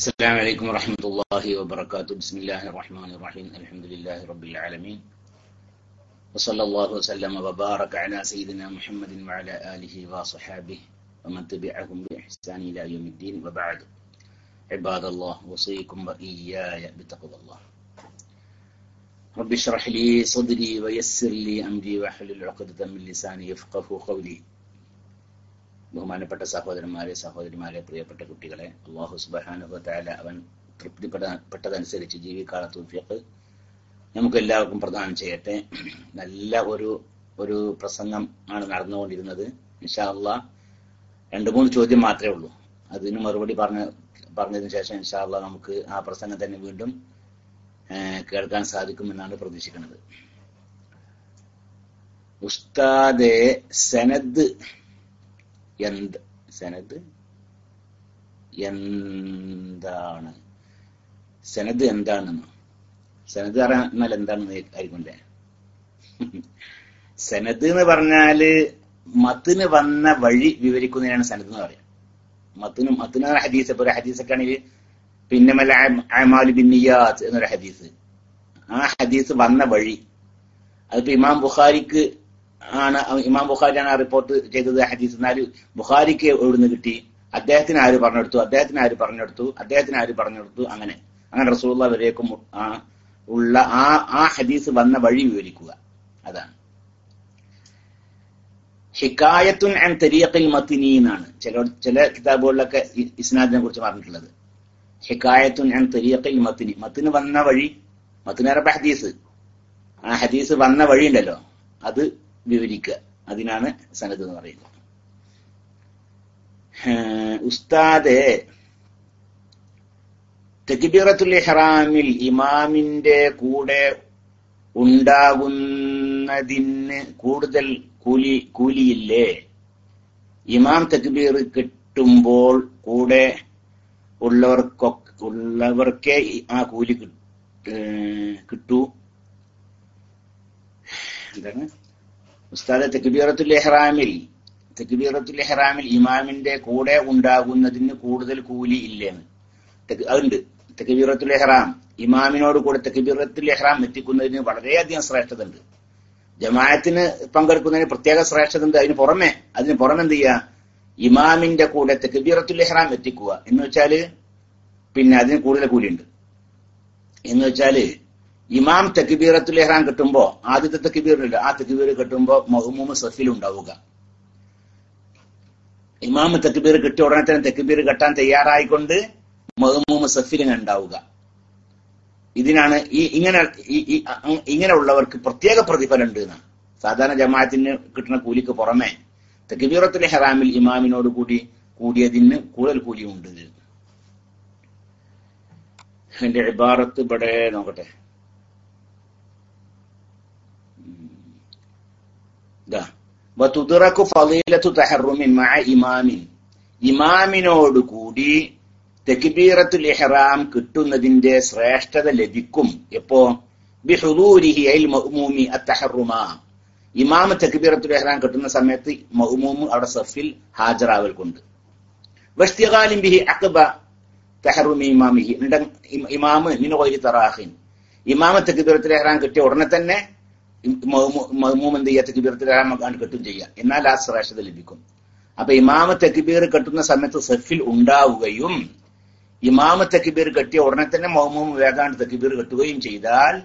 السلام عليكم ورحمة الله وبركاته. بسم الله الرحمن الرحيم. الحمد لله رب العالمين. وصلى الله وسلم وبارك على سيدنا محمد وعلى آله وصحابه ومن تبعهم بإحسان إلى يوم الدين. وبعد. عباد الله وصيكم وإياي بتقوى الله. رب اشرح لي صدري ويسر لي أمري واحلل عقدة من لساني يفقه قولي. ബഹുമാനപ്പെട്ട സഹോദരന്മാരെ സഹോദരിമാരെ പ്രിയപ്പെട്ട കുട്ടികളെ അള്ളാഹു സുബാനുഭവത്തായ അവൻ തൃപ്തിപ്പെട്ടതനുസരിച്ച് ജീവിക്കാനുള്ള തൂഫിയക്ക് നമുക്ക് എല്ലാവർക്കും പ്രദാനം ചെയ്യട്ടെ. നല്ല ഒരു ഒരു പ്രസംഗം ആണ് നടന്നുകൊണ്ടിരുന്നത്. ഇൻഷാല്ല രണ്ട് മൂന്ന് ചോദ്യം മാത്രമേ ഉള്ളൂ. അതിന് മറുപടി പറഞ്ഞ പറഞ്ഞതിന് ശേഷം ഇൻഷാല്ല നമുക്ക് ആ പ്രസംഗം തന്നെ വീണ്ടും കേൾക്കാൻ സാധിക്കുമെന്നാണ് പ്രതീക്ഷിക്കുന്നത്. ഉസ്താദെ സനദ് എന്ത് സനദ്? എന്താണ്? സനദ് എന്താണെന്ന്? സനദ് പറഞ്ഞാൽ എന്താണെന്ന് ആയിക്കൊണ്ടേ സനദ് എന്ന് പറഞ്ഞാൽ മത്തിന് വന്ന വഴി വിവരിക്കുന്നതിനാണ് സനദ് എന്ന് പറയാം മത്തിനും മത്തിന് ഹദീസ്. ഇപ്പൊ ഒരു ഹദീസൊക്കെ ആണെങ്കിൽ പിന്നെ മല അമാലി ബിന്നിയാത്ത് എന്നൊരു ഹദീസ്. ആ ഹദീസ് വന്ന വഴി. അതിപ്പോ ഇമാം ബുഖാരിക്ക് ആണ് ഇമാം ബുഖാരിയാണ് ആ റിപ്പോർട്ട് ചെയ്തത് ഹദീസ്. എന്നാൽ ബുഖാരിക്ക് എവിടുന്ന് കിട്ടി? അദ്ദേഹത്തിന് ആര് പറഞ്ഞെടുത്തു അദ്ദേഹത്തിന് ആര് പറഞ്ഞെടുത്തു അദ്ദേഹത്തിന് ആര് പറഞ്ഞെടുത്തു അങ്ങനെ. അങ്ങനെ റസൂള്ള വരേക്കും ഉള്ള ആ ആ ഹദീസ് വന്ന വഴി വിവരിക്കുക. അതാണ്. ഹിക്കായത്തുൻ ആൻഡ് തെരിയത്തിൽ മത്തിനി എന്നാണ് ചില ചില കിതാബുകളിലൊക്കെ ഇസ്നാദിനെ കുറിച്ച് പറഞ്ഞിട്ടുള്ളത്. ഹിക്കായത്തുൻ ആൻഡ് തെരിയത്തിൽ മത്തിനി മത്തിന് വന്ന വഴി മത്തിനറപ്പ ഹദീസ്. ആ ഹദീസ് വന്ന വഴി ഉണ്ടല്ലോ അത് വിവരിക്കുക. അതിനാണ് സനത് എന്ന് പറയുന്നത്. ഉസ്താദെ തെക്കിബീറത്തുൽ ഇഹ്റാമിൽ ഇമാമിന്റെ കൂടെ ഉണ്ടാകുന്നതിന് കൂടുതൽ കൂലി കൂലിയില്ലേ? ഇമാം തക്ബീർ കിട്ടുമ്പോൾ കൂടെ ഉള്ളവർക്കൊക്കെ ഉള്ളവർക്കേ ആ കൂലി കിട്ടൂ. എന്താണ്? ഉസ്താദ് തെക്കുബീറത്തുൽ ഇഹ്റാമിൽ തെക്കുബീറത്തുൽ ഇഹ്റാമിൽ ഇമാമിന്റെ കൂടെ ഉണ്ടാകുന്നതിന് കൂടുതൽ കൂലി ഇല്ലേന്ന് അതുണ്ട്. തെക്കുബീറത്തുൽ ഇഹ്റാം ഇമാമിനോട് കൂടെ തെക്കുബീറത്തുൽ ഇഹ്റാം എത്തിക്കുന്നതിന് വളരെയധികം ശ്രേഷ്ഠത ഉണ്ട് ജമാഅത്തിന് പങ്കെടുക്കുന്നതിന് പ്രത്യേക ശ്രേഷ്ഠത ഉണ്ട് അതിന് പുറമെ അതിന് പുറമെ എന്ത് ചെയ്യുക ഇമാമിന്റെ കൂടെ തെക്കുബീറത്തുൽ ഇഹ്റാം എത്തിക്കുക. എന്ന് വെച്ചാൽ പിന്നെ അതിന് കൂടുതൽ കൂലിയുണ്ട്. എന്ന് വെച്ചാൽ ഇമാം തെക്കിബീറത്തുൽ ഇഹ്റാം കിട്ടുമ്പോ ആദ്യത്തെ തെക്കിബീറില്ല ആ തെക്കിബീർ കിട്ടുമ്പോ മഹ്മൂമ് സഫിൽ ഉണ്ടാവുക. ഇമാം തെക്കിബീർ കിട്ടിയ ഉടനെ തന്നെ തെക്കിബീർ കെട്ടാൻ തയ്യാറായിക്കൊണ്ട് മഹ്മൂമ് സഫിലിന് ഉണ്ടാവുക. ഇതിനാണ് ഈ ഇങ്ങനെ ഇങ്ങനെ ഉള്ളവർക്ക് പ്രത്യേക പ്രതിഫലം ഉണ്ട് എന്നാണ്. സാധാരണ ജമാഅത്തിന് കിട്ടുന്ന കൂലിക്ക് പുറമെ തെക്കിബീറത്തുൽ ഹെറാമിൽ ഇമാമിനോട് കൂടി കൂടിയതിന് കൂടുതൽ കൂലിയുണ്ട്. എന്റെ ഇബാറത്ത് ഇവിടെ നോക്കട്ടെ. വതുദ്റക്കു ഫളീലത്തു തഹറുമിൻ മഅ ഇമാമിൻ. ഇമാമിനോട് കൂടി തെക്ബീറത്തുൽ ഇഹ്റാം കിട്ടുന്നതിന്റെ ശ്രേഷ്ഠത ലഭിക്കും. എപ്പോ? ബിഹുദൂരിഹി അൽ മഅ്മൂമി അത്തഹറുമ ഇമാം തെക്ബീറത്തുൽ ഇഹ്റാം കിട്ടുന്ന സമയത്ത് മഅ്മൂം അവിടെ സഫിൽ ഹാജരാവൽ കൊണ്ട് വസ്തിഗാലിൻ ബിഹി അഖബ തഹറുമി ഇമാമിഹി. ഇമാം മിൻ ഗൈരി തറാഹിൻ. ഇമാമ തെക്ബീറത്തുൽ ഇഹ്റാം കിട്ടിയ ഉടനെ തന്നെ മഹ്മൂം എന്ത് ചെയ്യുക തെക്കിബീർ കെട്ടും ചെയ്യുക എന്നാൽ ആ ശ്രേഷ്ഠത ലഭിക്കും. അപ്പൊ ഇമാമ തെക്കിബീർ കെട്ടുന്ന സമയത്ത് സെഫിൽ ഉണ്ടാവുകയും ഇമാമ തെക്കിബീർ കെട്ടിയ ഉടനെ തന്നെ മഹ്മൂം വേഗാണ്ട് തെക്കിബീർ കെട്ടുകയും ചെയ്താൽ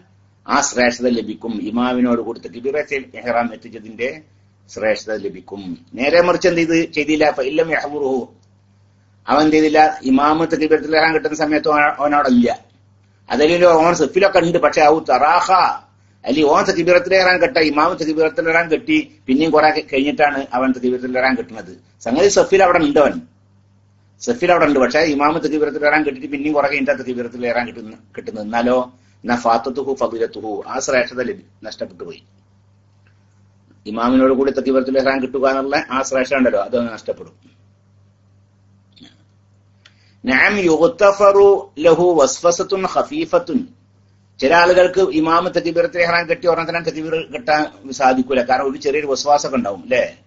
ആ ശ്രേഷ്ഠത ലഭിക്കും. ഇമാമിനോട് കൂടി തെക്കിബീർ എഹ്റാം എത്തിച്ചതിന്റെ ശ്രേഷ്ഠത ലഭിക്കും. നേരെ മറിച്ച് എന്ത് ചെയ്ത്? ചെയ്തില്ല. അവൻ എന്ത് ചെയ്തില്ല? ഇമാമ തെക്കിബീർ കിട്ടുന്ന സമയത്ത് അവനോടല്ല അതല്ലെങ്കിൽ ഓൻ സെഫിലൊക്കെ ഉണ്ട്. പക്ഷെ ആ തറാഹ അല്ലെങ്കിൽ ഓൻ തക്കിബീറത്തിലേറാൻ കെട്ട ഇമാമ തക്കിബീറത്തിലേറാൻ കെട്ടി പിന്നെയും കുറെ കഴിഞ്ഞിട്ടാണ് അവൻ തക്കിബീറത്തിലേറാൻ കെട്ടുന്നത് സംഗതി സഫീൽ അവിടെ ഉണ്ട് അവൻ. സഫീൽ അവിടെ ഉണ്ട് പക്ഷെ ഇമാമ തക്കിബീറത്തിലേറാൻ കെട്ടിട്ട് പിന്നെയും കുറെ കഴിഞ്ഞിട്ട് തക്കിബീറത്തിലേറാൻ കിട്ടുന്ന കിട്ടുന്നത്. എന്നാലോ എന്നാ ഫാത്തത്തുഹു ഫബിലത്തുഹു ആ ശ്രേഷ്ഠത നഷ്ടപ്പെട്ടു പോയി. ഇമാമിനോട് കൂടി തക്കിബീറത്തിലേറാൻ കിട്ടുക എന്നുള്ള ആ ശ്രേഷ്ഠ ഉണ്ടല്ലോ അത് നഷ്ടപ്പെടും. നഅം യുഗ്തഫറു ലഹു വസ്വസത്തുൻ ഖഫീഫത്തുൻ ചില ആളുകൾക്ക് ഇമാമ തക്കിബീറത്തിൽ ഇഹ്റാം കെട്ടി ഒരെണ്ണത്തിനാൻ തക്കിബീർ കെട്ടാൻ സാധിക്കൂല. കാരണം ഒരു ചെറിയൊരു വസ്വാസൊക്കെ ഉണ്ടാവും അല്ലേ?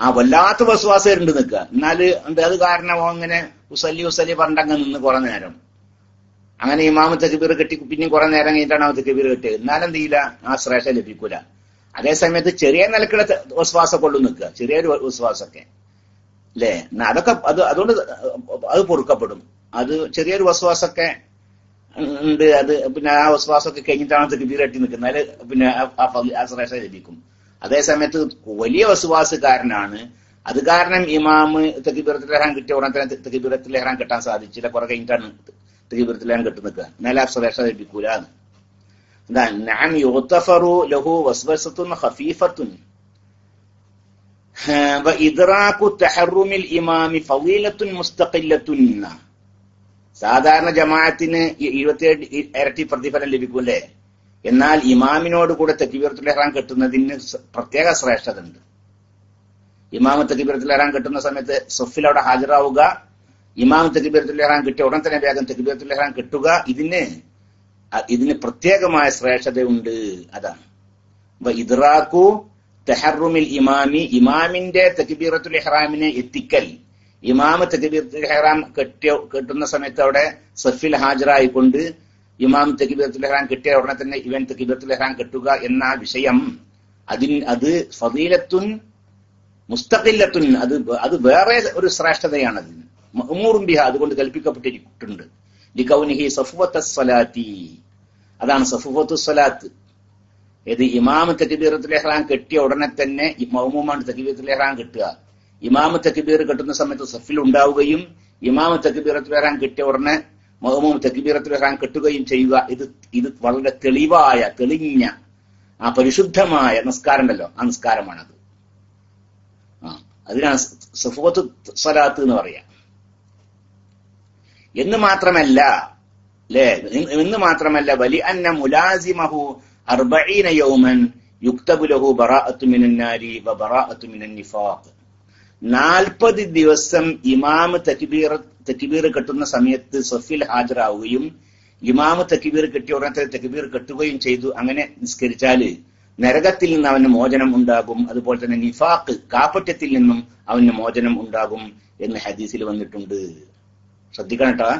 ആ വല്ലാത്ത വസ്വാസം ഉണ്ട് നിൽക്കുക എന്നാൽ അത് കാരണം അങ്ങനെ ഉസല്ലി ഉസല്ലി പറഞ്ഞങ്ങ് നിന്ന് കുറെ നേരം. അങ്ങനെ ഇമാമ തെക്കുബീർ കെട്ടി പിന്നെ കുറെ നേരം കഴിഞ്ഞിട്ടാണ് ആ തെക്കുബീർ കെട്ടിയത്. എന്നാലും എന്ത് ചെയ്യില്ല? ആ ശ്രേഷ്ഠ ലഭിക്കൂല. അതേസമയത്ത് ചെറിയ നിലക്കുള്ള വസ്വാസം കൊള്ളു നിൽക്കുക. ചെറിയൊരു വസ്വാസൊക്കെ. അല്ലേ? അതൊക്കെ അത് അതുകൊണ്ട് അത് പൊറുക്കപ്പെടും. അത് ചെറിയൊരു വസ്വാസമൊക്കെ ഉണ്ട്. അത് പിന്നെ ആ വസ്വാസമൊക്കെ കഴിഞ്ഞിട്ടാണ് തെക്കുബീർ കെട്ടി നിൽക്കുന്നത്. പിന്നെ ആ- ശ്രേഷ്ഠ ലഭിക്കും. അതേ സമയത്ത് വലിയ വസുവാസുകാരനാണ് അത് കാരണം ഇമാമ് തെക്കിബീറത്തിൽ ഇറങ്ങാൻ കിട്ടിയ ഉടനെ തന്നെ തെക്കിബീറത്തിൽ ഇറങ്ങാൻ കിട്ടാൻ സാധിച്ചില്ല. കുറെ കഴിഞ്ഞിട്ടാണ് തെക്കിബീറത്തിൽ ഇറങ്ങാൻ കിട്ടി നിൽക്കുക എന്നാലും ആ ശ്രേഷ്ഠ ലഭിക്കൂല എന്താ? ഞാൻ യോത്തഫറു ലഹു വസ്വസത്തുൻ ഖഫീഫത്തുൻ. ഇദ്റാഖു തഹറുമിൽ ഇമാമി ഫളീലത്തുൻ മുസ്തഖില്ലത്തുൻ. സാധാരണ ജമാഅത്തിന് ഇരുപത്തിയേഴ് ഇരട്ടി പ്രതിഫലം ലഭിക്കൂല്ലേ? എന്നാൽ ഇമാമിനോട് കൂടെ തെക്കിബീറത്തുൽ ഇഹ്റാം കെട്ടുന്നതിന് പ്രത്യേക ശ്രേഷ്ഠത ഉണ്ട് ഇമാമ ഇഹ്റാം കെട്ടുന്ന സമയത്ത് സൊഫിൽ അവിടെ ഹാജരാവുക ഇമാം തെക്കിബീറത്തുൽ ഇഹ്റാം കിട്ടിയ ഉടൻ തന്നെ വേഗം ഇഹ്റാം കെട്ടുക. ഇതിന് ഇതിന് പ്രത്യേകമായ ശ്രേഷ്ഠതയുണ്ട്. അതാണ്. അപ്പൊ ഇദ്റാഖു തെഹറുമിൽ ഇമാമി ഇമാമിന്റെ തെക്കിബീറത്തുൽ ഇഹ്റാമിനെ എത്തിക്കൽ. ഇമാമ് തകബീർ ഇഹ്റാം കെട്ടിയ കെട്ടുന്ന സമയത്ത് അവിടെ സഫിൽ ഹാജരായിക്കൊണ്ട് ഇമാം തെക്കിബീറത്തുൽ ഇഹ്റാം കിട്ടിയ ഉടനെ തന്നെ ഇവൻ തെക്കിബീറത്തുൽ ഇഹ്റാം കെട്ടുക എന്ന വിഷയം. അതിൻ അത് ഫതീലത്തുൻ മുസ്തഖില്ലത്തുൻ. അത് അത് വേറെ ഒരു ശ്രേഷ്ഠതയാണ് അതിന്. മഅ്മൂറും ബിഹ അതുകൊണ്ട് കൽപ്പിക്കപ്പെട്ടിട്ടുണ്ട് ലിഖൗനിഹി സഫുവത്ത സ്വലാത്തി. അതാണ് സഫുവത്തു സ്വലാത്ത്. ഇത് ഇമാം തക്ബീറത്തുൽ ഇഹ്റാം കെട്ടിയ ഉടനെ തന്നെ മൗമുമാണ് തക്ബീറത്തുൽ ഇഹ്റാം കെട്ടുക. ഇമാമ് തക്ബീർ കെട്ടുന്ന സമയത്ത് സഫിൽ ഉണ്ടാവുകയും ഇമാമ തക്ബീറത്ത് വരാൻ കിട്ടിയ ഉടനെ മൗമൂം തക്ബീറത്തുൽ വരാൻ കെട്ടുകയും ചെയ്യുക. ഇത് ഇത് വളരെ തെളിവായ തെളിഞ്ഞ ആ പരിശുദ്ധമായ നിസ്കാരം ഉണ്ടല്ലോ ആ നിസ്കാരമാണത്. ആ അതിനാണ് സഫോത്ത് സലാത്ത് എന്ന് പറയാ. എന്ന് മാത്രമല്ല അല്ലേ എന്ന് മാത്രമല്ല വലി അന്ന മുലാസിമഹു അർബഈന യൗമൻ യുക്തബു ലഹു ബറാഅത്തു മിനന്നാരി നാരി വ ബറാഅത്തു മിനൻ നിഫാഖ്. നാൽപ്പത് ദിവസം ഇമാമ് തക്ബീർ തക്ബീർ കെട്ടുന്ന സമയത്ത് സഫിൽ ഹാജരാവുകയും ഇമാമ് തക്ബീർ കെട്ടിയ ഉടനെ തക്ബീർ കെട്ടുകയും ചെയ്തു. അങ്ങനെ നിസ്കരിച്ചാൽ നരകത്തിൽ നിന്ന് അവന് മോചനം ഉണ്ടാകും. അതുപോലെ തന്നെ നിഫാഖ് കാപ്പറ്റത്തിൽ നിന്നും അവന് മോചനം ഉണ്ടാകും എന്ന് ഹദീസിൽ വന്നിട്ടുണ്ട്. ശ്രദ്ധിക്കണം കേട്ടോ.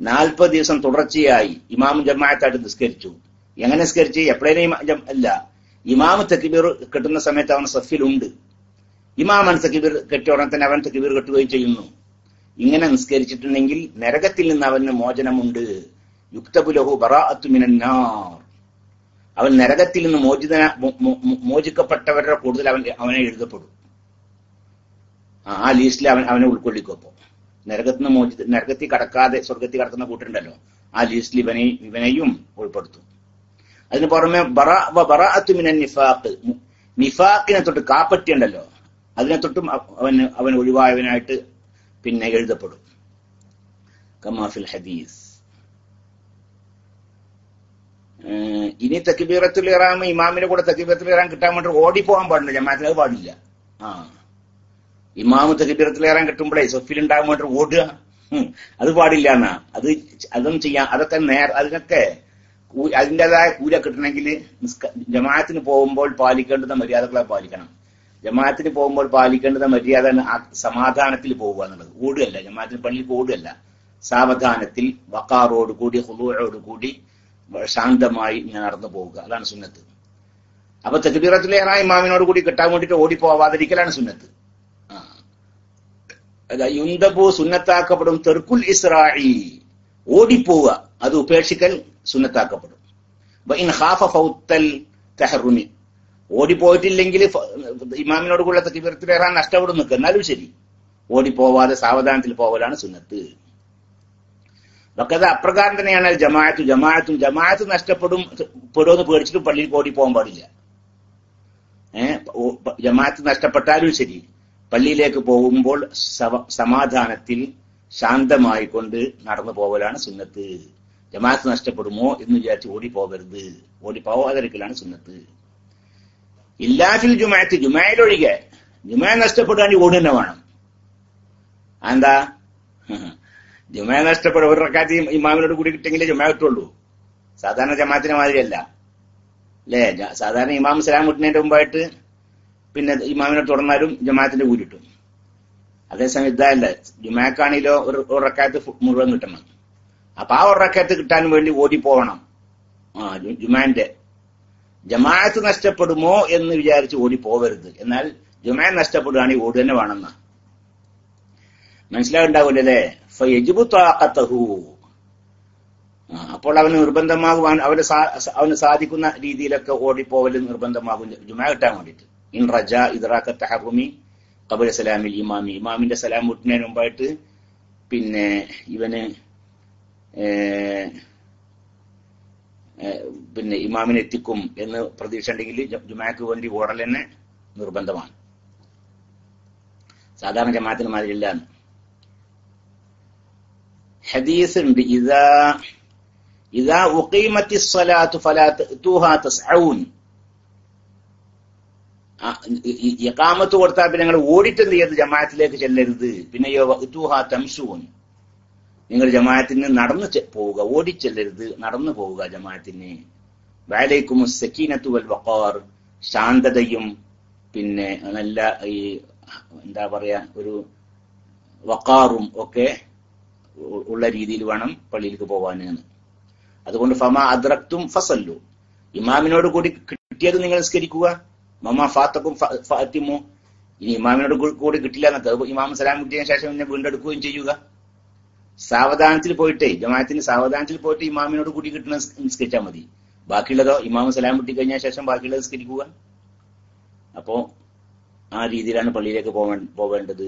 നാൽപ്പത് ദിവസം തുടർച്ചയായി ഇമാം ജമാഅത്തായിട്ട് നിസ്കരിച്ചു. എങ്ങനെ നിസ്കരിച്ച്? എപ്പോഴേനും അല്ല ഇമാമ് തക്കിബീർ കെട്ടുന്ന സമയത്ത് അവൻ സഫിലുണ്ട് ഇമാമൻ തക്കിബീർ കെട്ടിയ ഉടനെ തന്നെ അവൻ തക്കിബീർ കെട്ടുകയും ചെയ്യുന്നു. ഇങ്ങനെ നിസ്കരിച്ചിട്ടുണ്ടെങ്കിൽ നരകത്തിൽ നിന്ന് അവന് മോചനമുണ്ട്. യുക്തബുലഹു ബറാഅത്തു മിനന്നാർ അവൻ നരകത്തിൽ നിന്ന് മോചിതന മോചിക്കപ്പെട്ടവരുടെ കൂടുതൽ അവൻ അവനെ എഴുതപ്പെടും. ആ ലിസ്റ്റിൽ അവൻ അവനെ ഉൾക്കൊള്ളിക്കും നരകത്തിൽ നിന്ന് മോചിത നരകത്തിൽ കടക്കാതെ സ്വർഗത്തിൽ കടക്കുന്ന കൂട്ടുണ്ടല്ലോ. ആ ലിസ്റ്റിൽ ഇവനെ ഇവനെയും ഉൾപ്പെടുത്തും. അതിന് പുറമെ ബറാ- വ ബറാഅത്തു മിനൻ നിഫാഖ്. നിഫാഖിനെ തൊട്ട് കാപ്പറ്റി ഉണ്ടല്ലോ അതിനെ തൊട്ടും അവൻ അവൻ ഒഴിവായവനായിട്ട് പിന്നെ എഴുതപ്പെടും. കമാഫിൽ ഹദീസ്. ഇനി തക്കിബീറത്തുൽ ഇറാം ഇമാമിന്റെ കൂടെ തക്കിബീറത്തുൽ ഇറാം കിട്ടാൻ വേണ്ടി ഓടിപ്പോകാൻ പാടില്ല. ജമാഅത്തിന് അത് പാടില്ല. ആ. ഇമാമ് തക്കിബീറത്തുൽ ഇറാം കിട്ടുമ്പോഴേ സൊഫിൽ ഉണ്ടാകാൻ വേണ്ടി ഓടുക. അത് പാടില്ല എന്നാ. അത് അതും ചെയ്യാം. അതൊക്കെ നേർ അതിനൊക്കെ അതിന്റെതായ കൂല കിട്ടണമെങ്കിൽ ജമാഅത്തിന് പോകുമ്പോൾ പാലിക്കേണ്ടുന്ന മര്യാദകളെ പാലിക്കണം. ജമാഅത്തിന് പോകുമ്പോൾ പാലിക്കേണ്ടത് മര്യാദ സമാധാനത്തിൽ പോവുക എന്നുള്ളത്. ഓടുകയല്ല ജമാഅത്തിന് പള്ളിയിൽ ഓടുകയല്ല. സാവധാനത്തിൽ വക്കാറോട് കൂടി ഹുദൂറോട് കൂടി ശാന്തമായി ഇങ്ങനെ നടന്നു പോവുക. അതാണ് സുന്നത്ത്. അപ്പൊ തെക്കുബീറത്തിലേറെ ഇമാമിനോട് കൂടി കിട്ടാൻ വേണ്ടിയിട്ട് ഓടിപ്പോവാതിരിക്കലാണ് സുന്നത്ത്. യുന്തബു സുന്നത്താക്കപ്പെടും തെർക്കുൽ ഇസ്രായി ഓടിപ്പോവുക അത് ഉപേക്ഷിക്കൽ സുന്നത്താക്കപ്പെടും. ഇൻ ഹാഫ ഫൗത്തൽ തെഹറുമി. ഓടിപ്പോയിട്ടില്ലെങ്കിൽ ഇമാമിനോട് കൂടെ തെക്കുബീറത്തിലേറാൻ നഷ്ടപ്പെടും നിൽക്കുക. എന്നാലും ശരി. ഓടിപ്പോവാതെ സാവധാനത്തിൽ പോവലാണ് സുന്നത്ത്. വക്കത് അപ്രകാരം തന്നെയാണ് ജമാഅത്ത്. ജമാഅത്തും ജമാഅത്ത് നഷ്ടപ്പെടും പെടുമെന്ന് പേടിച്ചിട്ട് പള്ളിയിൽ ഓടി പോകാൻ പാടില്ല. ഏഹ് ജമാഅത്ത് നഷ്ടപ്പെട്ടാലും ശരി. പള്ളിയിലേക്ക് പോകുമ്പോൾ സമാധാനത്തിൽ ശാന്തമായി കൊണ്ട് നടന്നു പോവലാണ് സുന്നത്ത്. ജമാഅത്ത് നഷ്ടപ്പെടുമോ എന്ന് വിചാരിച്ച് ഓടി പോകരുത് ഓടി പോവാതിരിക്കലാണ് സുന്നത്ത്. ഇല്ലാഫിൽ ജുമായത്ത് ജുമായിലൊഴികെ. ജുമാ നഷ്ടപ്പെടുകയാണെങ്കിൽ ഓടി തന്നെ വേണം. എന്താ ജുമാ നഷ്ടപ്പെടും ഒരു റക്കാത്ത് ഇമാമിനോട് കൂടി കിട്ടിയെങ്കിലേ ജുമാ കിട്ടുള്ളൂ. സാധാരണ ജമാഅത്തിന് മാതിരിയല്ല. അല്ലേ? സാധാരണ ഇമാം സലാം കിട്ടുന്നതിന്റെ മുമ്പായിട്ട് പിന്നെ ഇമാമിനെ തുടർന്നാലും ജമാഅത്തിന്റെ കൂടി കിട്ടും. അതേസമയം ഇതല്ല ജുമാക്കാണെങ്കിലോ ഒരു ഉറക്കാത്ത് മുഴുവൻ കിട്ടണം. അപ്പൊ ആ ഉറക്കാത്ത് കിട്ടാൻ വേണ്ടി ഓടി പോകണം ആ ജുമാന്റെ ജമാഅത്ത് നഷ്ടപ്പെടുമോ എന്ന് വിചാരിച്ച് ഓടി പോവരുത് എന്നാൽ ജുമാ നഷ്ടപ്പെടുകയാണെങ്കിൽ ഓടി തന്നെ വേണമെന്ന. മനസ്സിലാവുണ്ടാവില്ലല്ലേ ഫയജിബു താക്കത്തഹു അപ്പോൾ അവന് നിർബന്ധമാകുവാൻ അവന് അവന് സാധിക്കുന്ന രീതിയിലൊക്കെ ഓടിപ്പോവൽ നിർബന്ധമാകും. ജുമാ കിട്ടാൻ വേണ്ടിയിട്ട്. ഇൻ റജ ഇദ്റാഖ തഹറുമി കബല സലാമിൽ ഇമാമി. ഇമാമിന്റെ സലാം മുട്ടുന്നതിന് മുമ്പായിട്ട് പിന്നെ ഇവന് പിന്നെ ഇമാമിനെ എത്തിക്കും എന്ന് പ്രതീക്ഷ ഉണ്ടെങ്കിൽ ജുമാക്ക് വേണ്ടി ഓടൽ തന്നെ നിർബന്ധമാണ് സാധാരണ ജമാഅത്തിന് മാതിരില്ല ഹദീസ് ഉണ്ട് ഇതാ ഇതാ ഉഖീമത്തി സ്വലാത്തു ഫലാ തൂഹാ തസ്ഊൻ ഇഖാമത്ത് കൊടുത്താൽ പിന്നെ നിങ്ങൾ ഓടിട്ടെന്ത് ചെയ്യരുത് ജമാഅത്തിലേക്ക് ചെല്ലരുത് പിന്നെയോ തംസൂൻ നിങ്ങൾ ജമാഅത്തിന് നടന്നു പോവുക ഓടിച്ചെല്ലരുത് നടന്നു പോവുക ജമാഅത്തിന്. വാലൈക്കും സക്കീനത്തു വൽ വഖാർ ശാന്തതയും പിന്നെ നല്ല ഈ എന്താ പറയാ ഒരു വക്കാറും ഒക്കെ ഉള്ള രീതിയിൽ വേണം പള്ളിയിലേക്ക് പോവാൻ അതുകൊണ്ട് ഫമ അദ്രക്തും ഫസല്ലു. ഇമാമിനോട് കൂടി കിട്ടിയത് നിങ്ങൾ നിസ്കരിക്കുക. മമ ഫാത്തക്കും ഫാത്തിമോ. ഇനി ഇമാമിനോട് കൂടി കിട്ടില്ല എന്നൊക്കെ ഇമാം സലാം കിട്ടിയതിനു ശേഷം പിന്നെ വീണ്ടെടുക്കുകയും ചെയ്യുക. സാവധാനത്തിൽ പോയിട്ടേ ജമാഅത്തിന് സാവധാനത്തിൽ പോയിട്ട് ഇമാമിനോട് കൂടി കിട്ടുന്ന നിസ്- നിസ്കരിച്ചാൽ മതി. ബാക്കിയുള്ളതോ ഇമാമ സലാം കിട്ടി കഴിഞ്ഞ ശേഷം ബാക്കിയുള്ളത് നിസ്കരിക്കുക അപ്പോ ആ രീതിയിലാണ് പള്ളിയിലേക്ക് പോവേ പോവേണ്ടത്.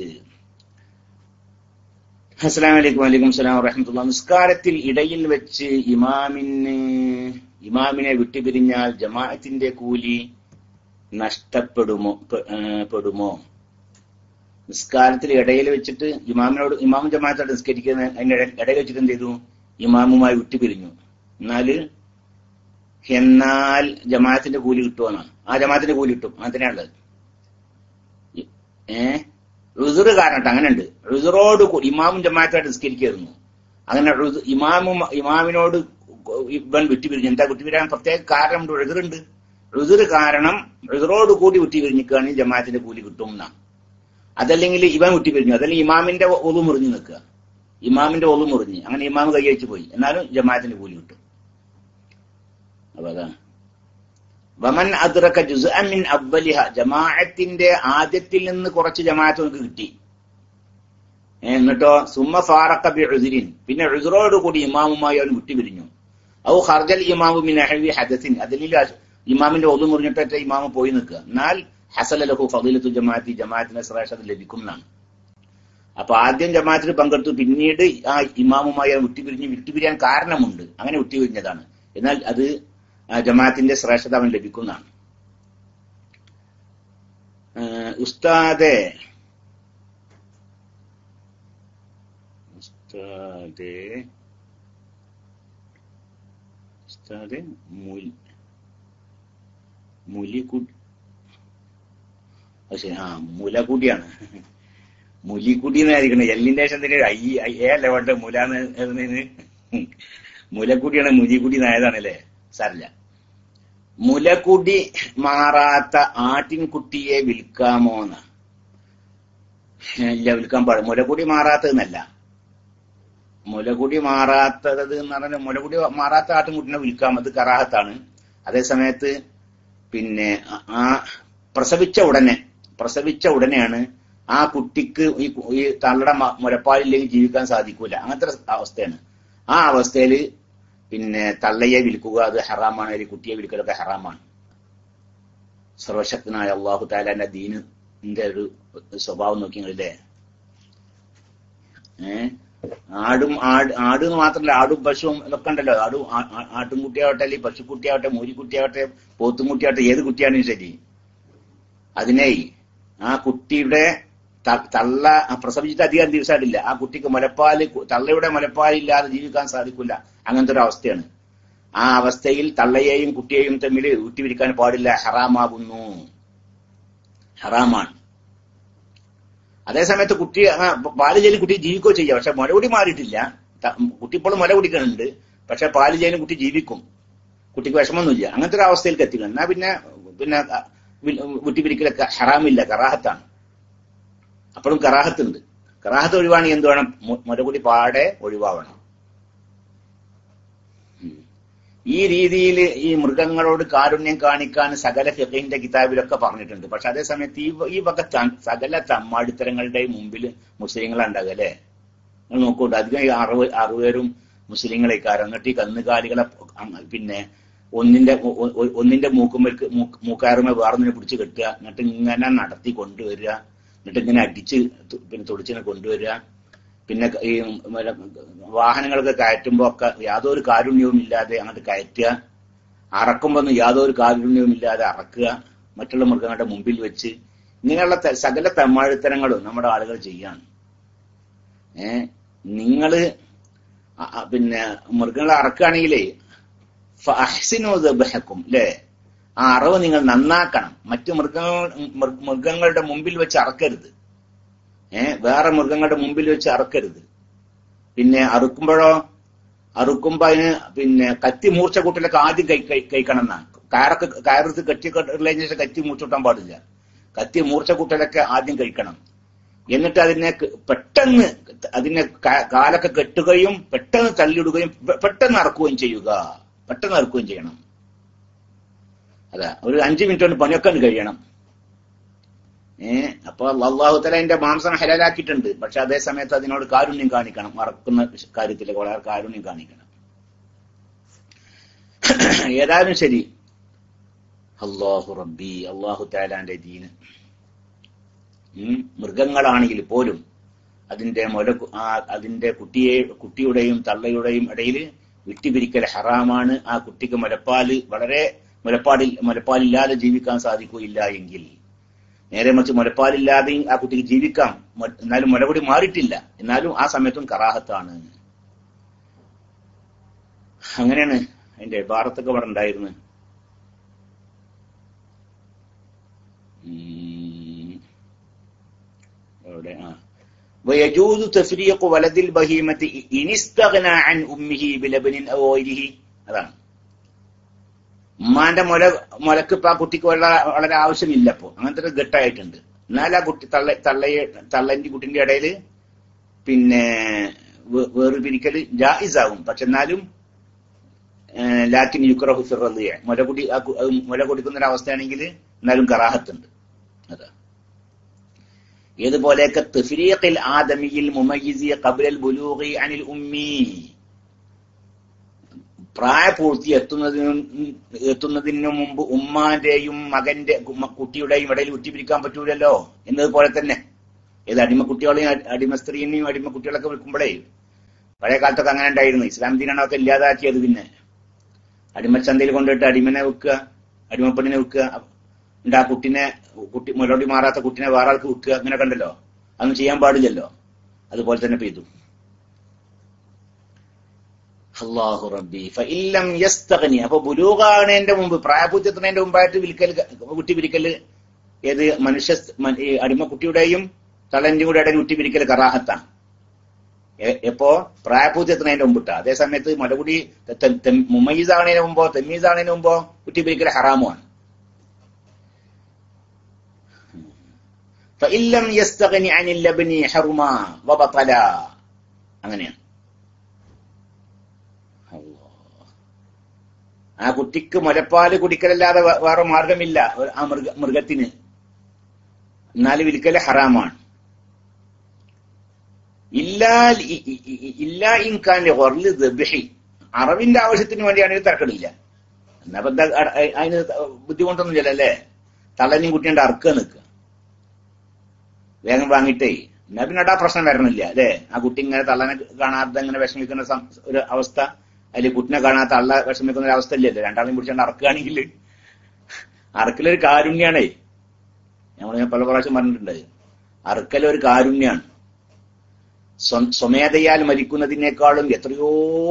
അസ്സലാം വലൈക്കും വലൈക്കും സ്ലാം വറഹമത്തുള്ള. നിസ്കാരത്തിൽ ഇടയിൽ വെച്ച് ഇമാമിന് ഇമാമിനെ വിട്ടുപിരിഞ്ഞാൽ ജമാഅത്തിന്റെ കൂലി നഷ്ടപ്പെടുമോ പെടുമോ? നിസ്കാരത്തിൽ ഇടയിൽ വെച്ചിട്ട് ഇമാമിനോട് ഇമാമും ജമാഅത്തോട് നിസ്കരിക്കുന്ന അതിന്റെ ഇടയിൽ വെച്ചിട്ട് എന്ത് ചെയ്തു? ഇമാമുമായി വിട്ടുപിരിഞ്ഞു എന്നാൽ എന്നാൽ ജമാഅത്തിന്റെ കൂലി എന്നാണ് ആ ജമാഅത്തിന്റെ കൂലി കിട്ടും. അതിനാണുള്ളത് ഏ? റുസുറ് കാരണം അങ്ങനെ ഉണ്ട് റുസുറോട് കൂടി ഇമാമും ജമാഅത്തായിട്ട് നിസ്കരിക്കായിരുന്നു. അങ്ങനെ ഇമാമും ഇമാമിനോട് ഇവൻ വിട്ടുപിരിഞ്ഞു എന്താ വിട്ടുപിരിയാൻ പ്രത്യേക കാരണം? റുസുറുണ്ട് റുസറ് കാരണം റുസുറോട് കൂടി വിട്ടുപിരിഞ്ഞിക്കുകയാണെങ്കിൽ ജമാഅത്തിന്റെ കൂലി കിട്ടും എന്നാ. അതല്ലെങ്കിൽ ഇവൻ വിട്ടുപിരിഞ്ഞു അതല്ലെങ്കിൽ ഇമാമിന്റെ ഒതു മുറിഞ്ഞു നിൽക്കുക. ഇമാമിന്റെ ഒതു മുറിഞ്ഞ്. അങ്ങനെ ഇമാം കൈയച്ചു പോയി. എന്നാലും ജമാഅത്തിന്റെ കൂലി കിട്ടും. അപ്പൊ അതാണ് വമൻ അദ്റക ജുസ് മിൻ അബ്ബലിഹ ജമാഅത്തിന്റെ ആദ്യത്തിൽ നിന്ന് കുറച്ച് ജമാഅത്ത് നമുക്ക് കിട്ടി. എന്നിട്ടോ? സുമ ഫാറക്ക ബി ഉസ്രിൻ പിന്നെ ഉസ്റോട് കൂടി ഇമാമുമായി അവൻ വിട്ടുപിരിഞ്ഞു ഔ ഹർജൽ ഇമാമു മിൻ അഹവി ഹദസിൻ. അതിൽ ഇമാമിന്റെ ഒതു മുറിഞ്ഞിട്ട് ഇമാമ് പോയി നിൽക്കുക. എന്നാൽ ഹസല ലഹു ഫളീലത്തു ജമാഅത്തി ജമാഅത്തിന് ശ്രേഷ്ഠത ലഭിക്കും എന്നാണ് അപ്പൊ ആദ്യം ജമാഅത്തിൽ പങ്കെടുത്തു പിന്നീട് ആ ഇമാമുമായി വിട്ടുപിരിഞ്ഞ് വിട്ടുപിരിയാൻ കാരണമുണ്ട്. അങ്ങനെ വിട്ടുപിരിഞ്ഞതാണ് എന്നാൽ അത് ജമാഅത്തിന്റെ ശ്രേഷ്ഠത അവൻ ലഭിക്കുന്നതാണ് ഉസ്താദെ. ഉസ്താദെ. ഉസ്താദെ മുലി മുലിക്കുട്ടി പക്ഷെ ആ മുലക്കുട്ടിയാണ്. മുലിക്കുട്ടി എന്നായിരിക്കണം എല്ലിന്റെ ശേഷം ഐ ഏ അല്ലേ വേണ്ട മുലാന്ന് എന്നതിന് മുലക്കുട്ടിയാണ് മുലിക്കുട്ടി എന്നായതാണല്ലേ? സാരില്ല മുലക്കുടി മാറാത്ത ആട്ടിൻകുട്ടിയെ വിൽക്കാമോന്ന് ഇല്ല വിൽക്കാൻ പാടില്ല. മുലക്കുടി മാറാത്തതെന്നല്ല. മുലകുടി മാറാത്തത് എന്ന് പറഞ്ഞാൽ മുലകുടി മാറാത്ത ആട്ടിൻകുട്ടിനെ വിൽക്കാം. അത് കറാഹത്താണ്. അതേസമയത്ത് പിന്നെ ആ പ്രസവിച്ച ഉടനെ പ്രസവിച്ച ഉടനെയാണ് ആ കുട്ടിക്ക് ഈ ഈ തള്ളയുടെ മുരപ്പാലില്ലെങ്കിൽ ജീവിക്കാൻ സാധിക്കൂല. അങ്ങനത്തെ അവസ്ഥയാണ്. ആ അവസ്ഥയിൽ പിന്നെ തള്ളയെ വിൽക്കുക അത് ഹറാമാണ് അല്ലെങ്കിൽ കുട്ടിയെ വിൽക്കലൊക്കെ ഹറാമാണ്. സർവശക്തനായ അള്ളാഹു താലാന്റെ ദീനിന്റെ ഒരു സ്വഭാവം നോക്കിയങ്ങളില്ലേ ഏ? ആടും ആട് ആട് എന്ന് മാത്രമല്ല ആടും പശുവും ഇതൊക്കെ ഉണ്ടല്ലോ. ആടും കുട്ടിയാവട്ടെ അല്ലെങ്കിൽ പശുക്കുട്ടിയാവട്ടെ മൂരിക്കുട്ടിയാവട്ടെ പോത്തുംകുട്ടിയാവട്ടെ ഏത് കുട്ടിയാണെങ്കിലും ശരി. അതിനെ ആ കുട്ടിയുടെ തള്ള പ്രസവിച്ചിട്ട് അധികം ദിവസമായിട്ടില്ല. ആ കുട്ടിക്ക് മുലപ്പാൽ തള്ളയുടെ മുലപ്പാലില്ലാതെ ജീവിക്കാൻ സാധിക്കില്ല. അങ്ങനത്തെ ഒരു അവസ്ഥയാണ്. ആ അവസ്ഥയിൽ തള്ളയെയും കുട്ടിയെയും തമ്മിൽ ഊറ്റിവിരിക്കാൻ പാടില്ല. ഹറാമാകുന്നു. ഹറാമാണ്. അതേസമയത്ത് കുട്ടി പാൽ ജയിലും കുട്ടി ജീവിക്കുകയോ ചെയ്യാം. പക്ഷെ മുലകുടി മാറിയിട്ടില്ല. കുട്ടി ഇപ്പോഴും മുല കുടിക്കുന്നുണ്ട് പക്ഷെ പാൽ ജയിലും കുട്ടി ജീവിക്കും. കുട്ടിക്ക് വിഷമമൊന്നുമില്ല. അങ്ങനത്തെ ഒരു അവസ്ഥയിലേക്ക് എത്തിക്കണം. എന്നാ പിന്നെ പിന്നെ വിട്ടുപിരിക്കലൊക്കെ ഹറാമില്ല കറാഹത്താണ്. അപ്പോഴും കറാഹത്തുണ്ട്. കറാഹത്ത് ഒഴിവാണെങ്കിൽ എന്ത് വേണം? മുരകുടി പാടെ ഒഴിവാവണം. ഈ രീതിയിൽ ഈ മൃഗങ്ങളോട് കാരുണ്യം കാണിക്കാൻ സകല ഫിഖിന്റെ കിതാബിലൊക്കെ പറഞ്ഞിട്ടുണ്ട്. പക്ഷെ അതേ സമയത്ത് ഈ ഈ വക സകല തമ്മാടിത്തരങ്ങളുടെ മുമ്പിൽ മുസ്ലിങ്ങളുണ്ടാകുക അല്ലേ? നിങ്ങൾ നോക്കൂട്ടോ അധികം ഈ അറുപ അറുപേരും മുസ്ലിങ്ങളെക്കാരം. എന്നിട്ട് ഈ കന്നുകാലികളെ പിന്നെ ഒന്നിന്റെ ഒന്നിന്റെ മൂക്കുമ്പൽക്ക് മൂക്കാറുമ വേറൊന്നിനെ പിടിച്ച് കെട്ടുക. എന്നിട്ട് ഇങ്ങനെ നടത്തി കൊണ്ടുവരിക. എന്നിട്ട് ഇങ്ങനെ അടിച്ച് പിന്നെ തുടിച്ചിനെ കൊണ്ടുവരിക. പിന്നെ ഈ വാഹനങ്ങളൊക്കെ കയറ്റുമ്പോ ഒക്കെ യാതൊരു കാരുണ്യവും ഇല്ലാതെ അങ്ങോട്ട് കയറ്റുക. അറക്കുമ്പോ ഒന്നും യാതൊരു കാരുണ്യവും ഇല്ലാതെ അറക്കുക. മറ്റുള്ള മൃഗങ്ങളുടെ മുമ്പിൽ വെച്ച് ഇങ്ങനെയുള്ള സകല തെമ്മാഴിത്തരങ്ങളും നമ്മുടെ ആളുകൾ ചെയ്യാണ്. ഏ നിങ്ങൾ പിന്നെ മൃഗങ്ങളെ അറക്കുകയാണെങ്കിലേ അഹ്സിനോദബഹക്കും അല്ലേ ആ അറവ് നിങ്ങൾ നന്നാക്കണം. മറ്റു മൃഗങ്ങൾ മൃഗങ്ങളുടെ മുമ്പിൽ വെച്ച് അറക്കരുത്. ഏ? വേറെ മൃഗങ്ങളുടെ മുമ്പിൽ വെച്ച് അറക്കരുത്. പിന്നെ അറുക്കുമ്പോഴോ? അറുക്കുമ്പോ അതിന് പിന്നെ കത്തി മൂർച്ച കൂട്ടിലൊക്കെ ആദ്യം കൈ കഴിക്കണം എന്നാ. കയറൊക്കെ കയറത്ത് കെട്ടി കെട്ടിലതിന് ശേഷം കത്തി മൂർച്ച കൂട്ടാൻ പാടില്ല. കത്തി മൂർച്ച കൂട്ടലൊക്കെ ആദ്യം കഴിക്കണം എന്നിട്ട് അതിനെ പെട്ടെന്ന് അതിനെ കാലൊക്കെ കെട്ടുകയും പെട്ടെന്ന് തള്ളിയിടുകയും പെട്ടെന്ന് അറക്കുകയും ചെയ്യുക. പെട്ടെന്ന് അറക്കുകയും ചെയ്യണം. അതാ ഒരു അഞ്ചു മിനിറ്റ് കൊണ്ട് പണിയൊക്കെ കഴിയണം. ഏ അപ്പൊ അള്ളാഹു തല എന്റെ മാംസം ഹലാലാക്കിയിട്ടുണ്ട്. പക്ഷെ അതേ സമയത്ത് അതിനോട് കാരുണ്യം കാണിക്കണം. മറക്കുന്ന കാര്യത്തിൽ വളരെ കാരുണ്യം കാണിക്കണം. ഏതായാലും ശരി. അള്ളാഹു റബ്ബി അള്ളാഹു താലാന്റെ ദീന്. മൃഗങ്ങളാണെങ്കിൽ പോലും അതിന്റെ മുല അതിന്റെ കുട്ടിയെ കുട്ടിയുടെയും തള്ളയുടെയും ഇടയിൽ വിട്ടുപിരിക്കൽ ഹറാമാണ്. ആ കുട്ടിക്ക് മുലപ്പാൽ വളരെ മുലപ്പാടിൽ മുലപ്പാലില്ലാതെ ജീവിക്കാൻ സാധിക്കുകയില്ല എങ്കിൽ. നേരെ മറിച്ച് മുലപ്പാലില്ലാതെയും ആ കുട്ടിക്ക് ജീവിക്കാം. എന്നാലും മുലപൊടി മാറിയിട്ടില്ല. എന്നാലും ആ സമയത്തും കറാഹത്താണ്. അങ്ങനെയാണ് അതിന്റെ ഭാരത്തൊക്കെ അവിടെ ഉണ്ടായിരുന്നു എവിടെ ആ. ويجوز تفريق ولد البهيمة إن استغنى عن أمه بلبن أو غيره അതാണ് ഉമ്മാന്റെ മുല മുലക്ക് ഇപ്പൊ ആ കുട്ടിക്ക് വളരെ വളരെ ആവശ്യമില്ല ഇപ്പോ അങ്ങനത്തെ ഒരു ഘട്ടമായിട്ടുണ്ട് എന്നാൽ ആ കുട്ടി തള്ള തള്ളയെ തള്ളന്റെ കുട്ടിന്റെ ഇടയിൽ പിന്നെ വേർപിരിക്കൽ ജായിസാകും പക്ഷെ എന്നാലും ലാക്കിൻ യുക്രഹു ഫിറലിയ മുല കുടി മുല കുടിക്കുന്ന ഒരു അവസ്ഥയാണെങ്കിൽ എന്നാലും കറാഹത്തുണ്ട് അതാ ഏതുപോലെയൊക്കെ തഫ്രീഖിൽ ആദമിയിൽ മുമയ്യിസി കബുലൽ ബുലൂഗി അനിൽ ഉമ്മി. പ്രായപൂർത്തി എത്തുന്നതിനും എത്തുന്നതിന് മുമ്പ് ഉമ്മാന്റെയും മകന്റെ കുട്ടിയുടെയും ഇടയിൽ ഉറ്റിപ്പിരിക്കാൻ പറ്റൂലല്ലോ. എന്നതുപോലെ തന്നെ. ഏത് അടിമ കുട്ടികളെയും അടിമ സ്ത്രീനെയും അടിമ കുട്ടികളൊക്കെ വിൽക്കുമ്പോഴേ പഴയ കാലത്തൊക്കെ അങ്ങനെ ഉണ്ടായിരുന്നു. ഇസ്ലാം ദീനാണൊക്കെ ഇല്ലാതാക്കിയത് പിന്നെ. അടിമച്ചന്തയിൽ കൊണ്ടിട്ട് അടിമനെ വെക്കുക അടിമപ്പെണ്ണിനെ വെക്കുക ഉണ്ട് ആ കുട്ടിനെ കുട്ടി മുരളി മാറാത്ത കുട്ടിനെ വേറെ ആൾക്ക് വിട്ടുക അങ്ങനെ കണ്ടല്ലോ? അന്ന് ചെയ്യാൻ പാടില്ലല്ലോ? അതുപോലെ തന്നെ പെയ്തു. അള്ളാഹു റബ്ബി ഫഇല്ലം യസ്തഗ്നി. അപ്പൊ ബുലൂഗാണേന്റെ മുമ്പ് പ്രായപൂജ്യത്തിനേന്റെ മുമ്പായിട്ട് വിൽക്കൽ കുട്ടി പിരിക്കൽ ഏത്? മനുഷ്യ അടിമ കുട്ടിയുടെയും തളന്റെയും കൂടെ ഇടയിൽ കുട്ടി പിരിക്കൽ കറാഹത്താണ്. എപ്പോ? പ്രായപൂജ്യത്തിനതിന്റെ മുമ്പിട്ട. അതേ സമയത്ത് മലകുടി മുമയ്യീസാണതിന് മുമ്പോ തെമ്മീസാണതിന് മുമ്പോ കുട്ടി പിരിക്കൽ ഹറാമുമാണ് യസ്തഗ്നി അനിൽ ലബ്നി അങ്ങനെയാണ്. ആ കുട്ടിക്ക് മുലപ്പാൽ കുടിക്കലല്ലാതെ വേറെ മാർഗമില്ല. ആ മൃഗ മൃഗത്തിന്. എന്നാൽ വിൽക്കൽ ഹറാമാണ്. ഇല്ല ഇൻകാന്റെ ഹൊർൽ ദബിഹി. അറവിന്റെ ആവശ്യത്തിന് വേണ്ടിയാണെങ്കിൽ തിരക്കടില്ല എന്നാ അതിന് ബുദ്ധിമുട്ടൊന്നുമില്ല അല്ലേ? തള്ളനും കുട്ടിയുടെ അറക്കുക നിൽക്കുക. വേഗം വാങ്ങിട്ടേ എന്നാ പിന്നെ ആ പ്രശ്നം വരണില്ല അല്ലേ? ആ കുട്ടി ഇങ്ങനെ തള്ളനെ കാണാതെ ഇങ്ങനെ വിഷമിക്കുന്ന ഒരു അവസ്ഥ അതിൽ കുട്ടിനെ കാണാത്ത തള്ള വിഷമിക്കുന്ന ഒരു അവസ്ഥ ഇല്ലല്ലോ രണ്ടാളെയും പിടിച്ചാണ്ട് അറക്കുകയാണെങ്കിൽ അറക്കലൊരു കാരുണ്യാണേ. നമ്മൾ ഞാൻ പല പ്രാവശ്യം പറഞ്ഞിട്ടുണ്ട് അറക്കലൊരു കാരുണ്യാണ്. സ്വമേധയാൽ മരിക്കുന്നതിനേക്കാളും എത്രയോ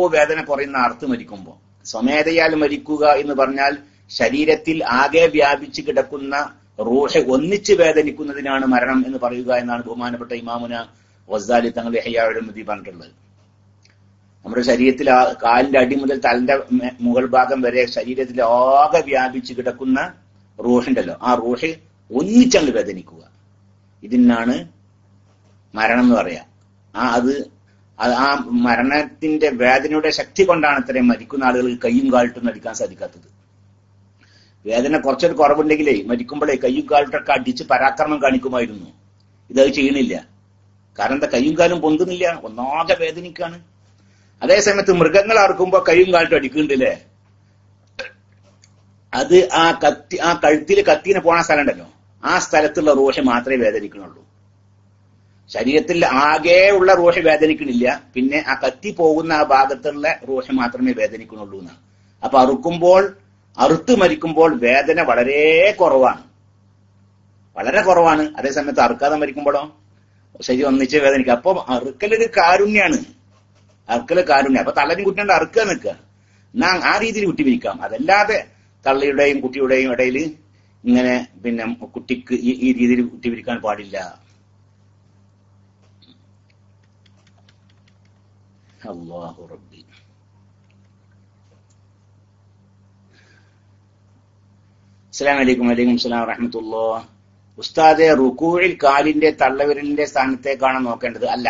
വേദന കുറയുന്ന അർത്ഥ് മരിക്കുമ്പോ. സ്വമേധയാൽ മരിക്കുക എന്ന് പറഞ്ഞാൽ ശരീരത്തിൽ ആകെ വ്യാപിച്ചു കിടക്കുന്ന റൂഹെ ഒന്നിച്ച് വേദനിക്കുന്നതിനാണ് മരണം എന്ന് പറയുക എന്നാണ് ബഹുമാനപ്പെട്ട ഇമാമുന വസാലി തങ്ങൾ ഹയ്യാവിടമതി പറഞ്ഞിട്ടുള്ളത്. നമ്മുടെ ശരീരത്തിൽ കാലിന്റെ അടി മുതൽ തലന്റെ മുകൾ ഭാഗം വരെ ശരീരത്തിൽ ആകെ വ്യാപിച്ചു കിടക്കുന്ന റൂഹുണ്ടല്ലോ. ആ റൂഹ് ഒന്നിച്ചങ്ങ് വേദനിക്കുക. ഇതിനാണ് മരണം എന്ന് പറയാ. ആ അത് ആ മരണത്തിന്റെ വേദനയുടെ ശക്തി കൊണ്ടാണ് ഇത്രയും മരിക്കുന്ന ആളുകൾക്ക് കയ്യും കാലിട്ടും അടിക്കാൻ സാധിക്കാത്തത്. വേദന കുറച്ചൊരു കുറവുണ്ടെങ്കിലേ മരിക്കുമ്പോഴേ കയ്യും കാലിട്ടൊക്കെ അടിച്ച് പരാക്രമം കാണിക്കുമായിരുന്നു. ഇതത് ചെയ്യണില്ല. കാരണം എന്താ കയ്യും കാലും പൊന്തുന്നില്ല. ഒന്നാകെ വേദനിക്കാണ്. അതേസമയത്ത് മൃഗങ്ങൾ അറുക്കുമ്പോ കയ്യും കാലിട്ടും അടിക്കുന്നുണ്ടല്ലേ? അത് ആ കത്തി ആ കഴുത്തിൽ കത്തിന് പോണ സ്ഥലം ഉണ്ടല്ലോ ആ സ്ഥലത്തുള്ള റോഷ മാത്രമേ വേദനിക്കണുള്ളൂ. ശരീരത്തിൽ ആകെ ഉള്ള റോഷ വേദനിക്കണില്ല. പിന്നെ ആ കത്തി പോകുന്ന ആ ഭാഗത്തുള്ള റോഷ മാത്രമേ വേദനിക്കണുള്ളൂ എന്നാണ് അപ്പൊ അറുക്കുമ്പോൾ അറുത്ത് മരിക്കുമ്പോൾ വേദന വളരെ കുറവാണ്. വളരെ കുറവാണ്. അതേസമയത്ത് അറുക്കാതെ മരിക്കുമ്പോഴോ? ശരി ഒന്നിച്ച് വേദനിക്കുക അപ്പൊ അറുക്കലൊരു കാരുണ്യാണ്. അറുക്കൽ കാരുണ്യം. അപ്പൊ തള്ളനും കുട്ടിയുടെ അറുക്കുക നിൽക്കുക. എന്നാ ആ രീതിയിൽ കുട്ടി വിരിക്കാം അതല്ലാതെ തള്ളിയുടെയും കുട്ടിയുടെയും ഇടയിൽ ഇങ്ങനെ പിന്നെ കുട്ടിക്ക് ഈ രീതിയിൽ രീതിയിൽ വിരിക്കാൻ പാടില്ല. അള്ളാഹു റബ്ബി. അസ്സലാം വലൈക്കും വലൈക്കും സ്ലാം വറഹമത്തുള്ളോ ഉസ്താദെ റുക്കൂഴിൽ കാലിന്റെ തള്ളവിരലിന്റെ സ്ഥാനത്തേക്കാണ് നോക്കേണ്ടത്. അല്ല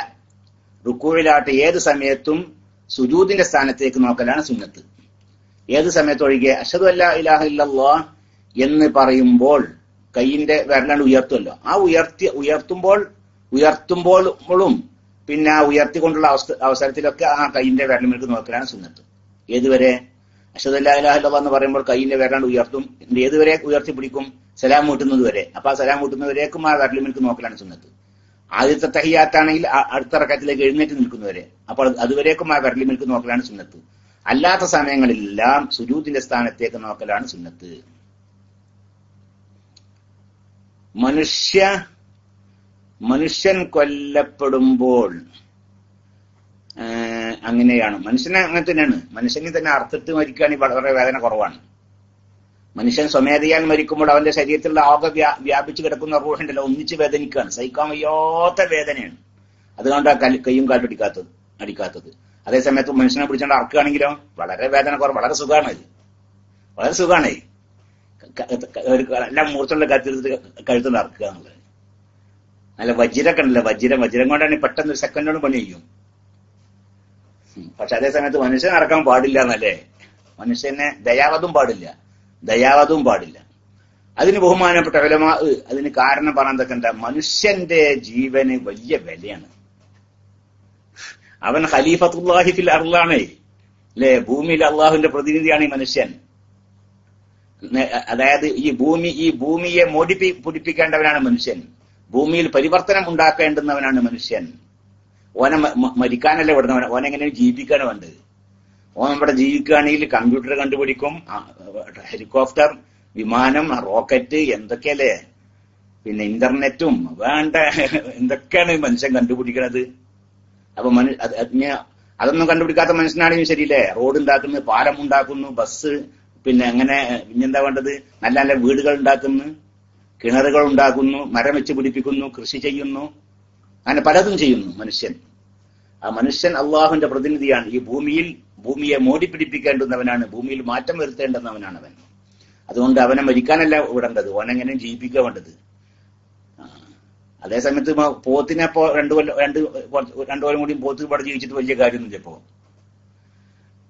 റുക്കൂഴിലാട്ടെ ഏത് സമയത്തും സുജൂദിന്റെ സ്ഥാനത്തേക്ക് നോക്കലാണ് സുന്നത്ത്. ഏത് സമയത്തൊഴികെ അഷദു അല്ല ഇലാഹ ഇല്ലല്ലോ എന്ന് പറയുമ്പോൾ കൈയിന്റെ വിരലാണ്ട് ഉയർത്തുമല്ലോ. ആ ഉയർത്തി ഉയർത്തുമ്പോൾ ഉയർത്തുമ്പോഴും പിന്നെ ആ ഉയർത്തിക്കൊണ്ടുള്ള അവസരത്തിലൊക്കെ ആ കൈയിന്റെ വിരലിലേക്ക് നോക്കലാണ് സുന്നത്ത്. ഏതുവരെ? അഷദ് അല്ലാ ഇലാഹ ഇല്ലല്ലാ എന്ന് പറയുമ്പോൾ കൈയിന്റെ വിരലാണ്ട് ഉയർത്തും. ഏതുവരെ ഉയർത്തി പിടിക്കും? സലാം കൂട്ടുന്നത് വരെ. അപ്പൊ ആ സലാം കൂട്ടുന്നവരേക്കും ആ മിൽക്ക് നോക്കലാണ് സുന്നത്ത്. ആദ്യത്തെ തഹിയാത്താണെങ്കിൽ അടുത്ത റക്കത്തിലേക്ക് എഴുന്നേറ്റ് നിൽക്കുന്നവരെ. അപ്പോൾ അതുവരേക്കും ആ മിൽക്ക് നോക്കലാണ് സുന്നത്ത്. അല്ലാത്ത സമയങ്ങളിലെല്ലാം സുജൂദിന്റെ സ്ഥാനത്തേക്ക് നോക്കലാണ് സുന്നത്ത്. മനുഷ്യ മനുഷ്യൻ കൊല്ലപ്പെടുമ്പോൾ അങ്ങനെയാണ്. മനുഷ്യനെ അങ്ങനെ തന്നെയാണ്. മനുഷ്യനെ തന്നെ അർത്ഥത്ത് മരിക്കുകയാണെങ്കിൽ വളരെ വേദന കുറവാണ്. മനുഷ്യൻ സ്വമേധയാൽ മരിക്കുമ്പോൾ അവന്റെ ശരീരത്തിലുള്ള ആകെ വ്യാപിച്ചു കിടക്കുന്ന റൂഹുണ്ടല്ലോ ഒന്നിച്ച് വേദനിക്കുകയാണ്. സഹിക്കാൻ വയ്യാത്ത വേദനയാണ്. അതുകൊണ്ട് ആ കയ്യും കാലും അടിക്കാത്തത് അതേസമയത്ത് മനുഷ്യനെ പിടിച്ചോണ്ട് അറക്കുകയാണെങ്കിലോ വളരെ വേദന കുറവ് വളരെ സുഖമാണ് അത്. വളരെ സുഖമാണ് എല്ലാം മൂർച്ചുള്ള കത്തിയെടുത്ത് കഴുത്തുകൊണ്ട് അറക്കുക എന്നുള്ളത്. നല്ല വജ്രമൊക്കെ വജ്രം. വജ്രം കൊണ്ടാണ് പെട്ടെന്ന് ഒരു സെക്കൻഡോട് പണി ചെയ്യും പക്ഷെ അതേ സമയത്ത് മനുഷ്യൻ അറക്കാൻ പാടില്ല എന്നല്ലേ? മനുഷ്യനെ ദയാവതും പാടില്ല. ദയാവതും പാടില്ല. അതിന് ബഹുമാനപ്പെട്ട വിലമാ അതിന് കാരണം പറയാൻ തക്കണ്ട. മനുഷ്യന്റെ ജീവന് വലിയ വിലയാണ്. അവൻ ഖലീഫത്തുല്ലാഹി ഫിൽ അല്ലെ ഭൂമിയിൽ അള്ളാഹുവിന്റെ പ്രതിനിധിയാണ് ഈ മനുഷ്യൻ. അതായത് ഈ ഭൂമി ഈ ഭൂമിയെ മോടിപ്പി പിടിപ്പിക്കേണ്ടവനാണ് മനുഷ്യൻ. ഭൂമിയിൽ പരിവർത്തനം ഉണ്ടാക്കേണ്ടുന്നവനാണ് മനുഷ്യൻ. ഓനെ മരിക്കാനല്ല ഓന ഓനെങ്ങനെ ജീവിക്കാണ് വേണ്ടത്? ഓൻ നമ്മുടെ ജീവിക്കുകയാണെങ്കിൽ കമ്പ്യൂട്ടർ കണ്ടുപിടിക്കും ഹെലികോപ്റ്റർ വിമാനം റോക്കറ്റ് എന്തൊക്കെയല്ലേ? പിന്നെ ഇന്റർനെറ്റും വേണ്ട എന്തൊക്കെയാണ് മനുഷ്യൻ കണ്ടുപിടിക്കണത്? അപ്പൊ മനു അതൊന്നും കണ്ടുപിടിക്കാത്ത മനുഷ്യനാണെങ്കിലും ശരിയില്ലേ? റോഡ് ഉണ്ടാക്കുന്നു പാലം ഉണ്ടാക്കുന്നു ബസ് പിന്നെ അങ്ങനെ പിന്നെന്താ വേണ്ടത്? നല്ല നല്ല വീടുകൾ ഉണ്ടാക്കുന്നു കിണറുകൾ ഉണ്ടാക്കുന്നു മരം വെച്ച് പിടിപ്പിക്കുന്നു കൃഷി ചെയ്യുന്നു. അങ്ങനെ പലതും ചെയ്യുന്നു മനുഷ്യൻ. ആ മനുഷ്യൻ അള്ളാഹുവിന്റെ പ്രതിനിധിയാണ്. ഈ ഭൂമിയിൽ ഭൂമിയെ മോടിപ്പിടിപ്പിക്കേണ്ടുന്നവനാണ് ഭൂമിയിൽ മാറ്റം വരുത്തേണ്ടുന്നവനാണ് അവൻ അതുകൊണ്ട് അവനെ മരിക്കാനല്ല വിടേണ്ടത് ഓനെങ്ങനെ ജീവിപ്പിക്കുക വേണ്ടത്? അതേ സമയത്ത് പോത്തിനെ ഇപ്പോ രണ്ടു കൊല്ലം രണ്ട് രണ്ടു കൊല്ലം കൂടി പോത്ത് ഇവിടെ ജീവിച്ചിട്ട് വലിയ കാര്യമൊന്നുമില്ല ഇപ്പോ.